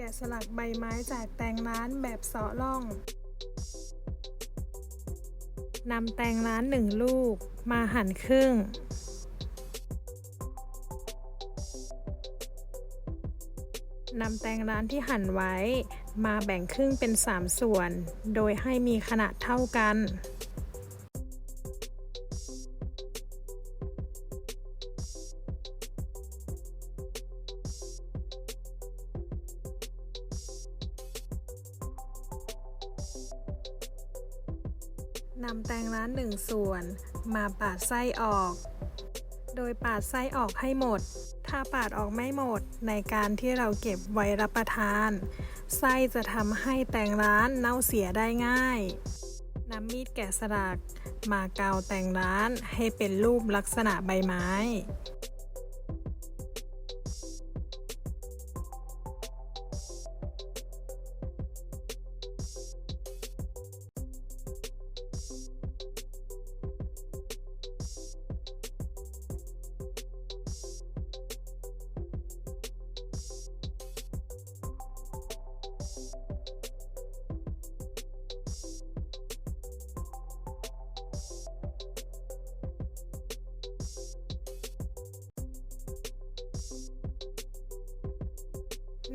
แกะสลักใบไม้จากแตงร้านแบบเสาะล่องนำแตงร้านหนึ่งลูกมาหั่นครึ่ง นำแตงร้านที่หั่นไว้ มาแบ่งครึ่งเป็น 3 ส่วน โดยให้มีขนาดเท่ากัน นำแตงร้านหนึ่งส่วน มาปาดไส้ออก โดยปาดไส้ออกให้หมด ถ้าปาดออกไม่หมดในการที่เราเก็บไว้รับประทาน ไส้จะทำให้แตงร้านเน่าเสียได้ง่ายนำมีดแกะสลัก มาเกาแตงร้านให้เป็นรูปลักษณะใบไม้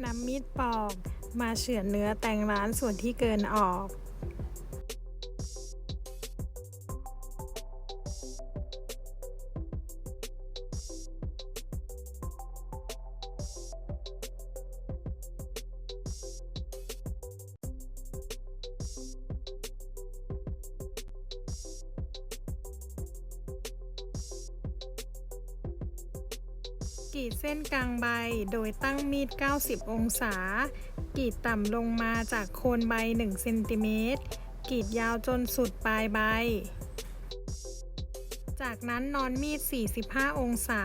นำมีดปอกมาเฉือนเนื้อแตงร้านส่วนที่เกินออก กรีดเส้นกลางใบโดยตั้งมีด 90 องศา กรีดต่ำลงมาจากโคนใบ 1 เซนติเมตร กรีดยาวจนสุดปลายใบ จากนั้นนอนมีด 45 องศา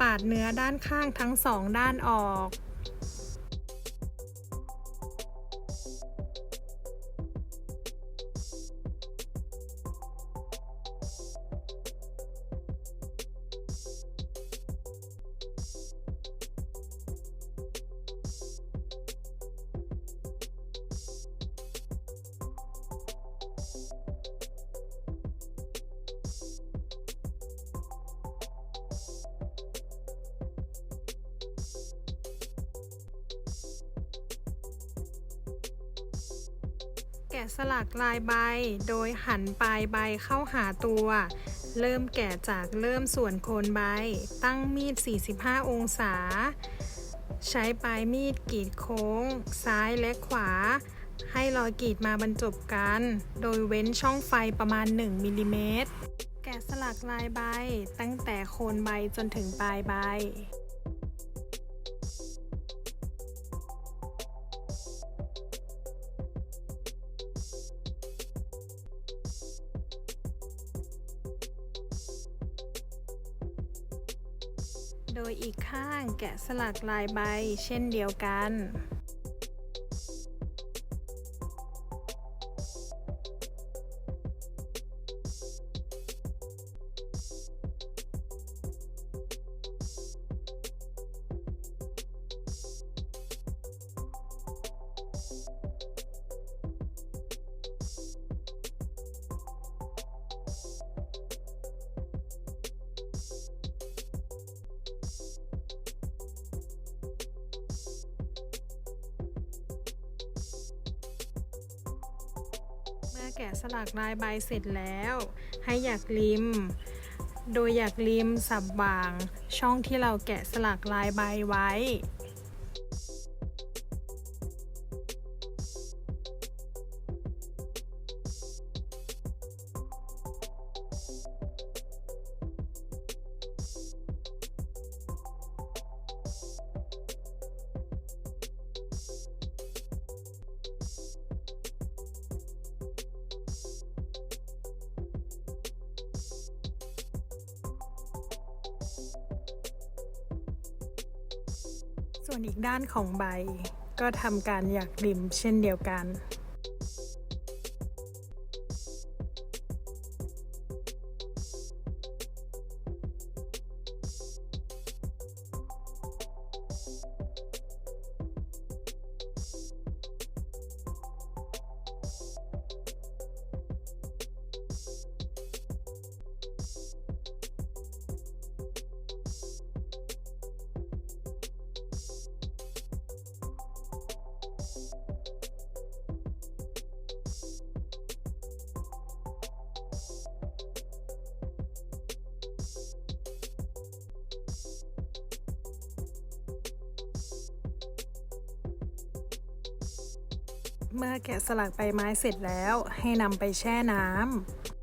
ปาดเนื้อด้านข้างทั้งสองด้านออกะสลักลายใบ โดยหันปลายใบเข้าหาตัว เริ่มแกะจากเริ่มส่วนโคนใบ ตั้งมีด 45 องศา ใช้ปลายมีดกรีดโค้ง ซ้ายและขวา ให้รอยกรีดมาบรรจบกัน โดยเว้นช่องไฟประมาณ 1มิลลิเมตรแกะสลักลายใบ ตั้งแต่โคนใบจนถึงปลายใบ โดยอีกข้างแกะสลักลายใบเช่นเดียวกัน แกะสลักลายใบเสร็จแล้ว ให้อยากริม โดยอยากริมสับวาง ช่องที่เราแกะสลักลายใบไว้ ส่วนอีกด้านของใบก็ทำการหยักริมเช่นเดียวกัน เมื่อแกะสลักใบไม้เสร็จแล้วให้นำไปแช่น้ำ